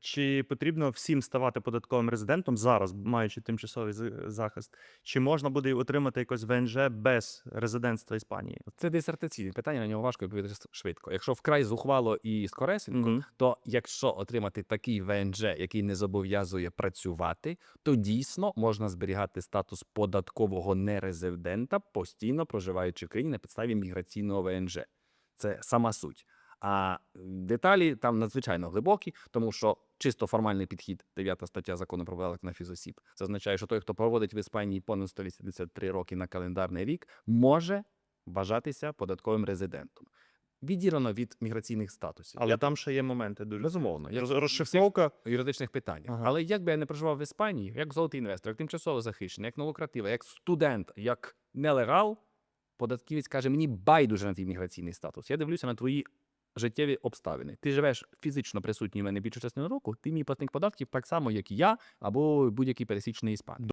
чи потрібно всім ставати податковим резидентом зараз, маючи тимчасовий захист, чи можна буде отримати якось ВНЖ без резидентства Іспанії? Це дисертаційне питання, на нього важко відповідати швидко. Якщо вкрай зухвало і скоресенько, Мгм. то якщо отримати такий ВНЖ, який не зобов'язує працювати, то дійсно можна зберігати статус податкового нерезидента, постійно проживаючи в країні на підставі міграційного ВНЖ. Це сама суть. А деталі там надзвичайно глибокі, тому що чисто формальний підхід, 9 стаття закону про податок на фізосіб, це означає, що той, хто проводить в Іспанії понад 183 роки на календарний рік, може вважатися податковим резидентом. Відірвано від міграційних статусів. Але там ще є моменти дуже Безумовно, як розшифровка. юридичних питань. Ага. Але як би я не проживав в Іспанії, як золотий інвестор, як тимчасово захищений, як новократива, як студент, як нелегал, податківець каже, мені байдуже на твій міграційний статус. Я дивлюся на твої життєві обставини. Ти живеш фізично присутній в мене більшу частину року, ти мій платник податків так само, як і я, або будь-який пересічний іспанець.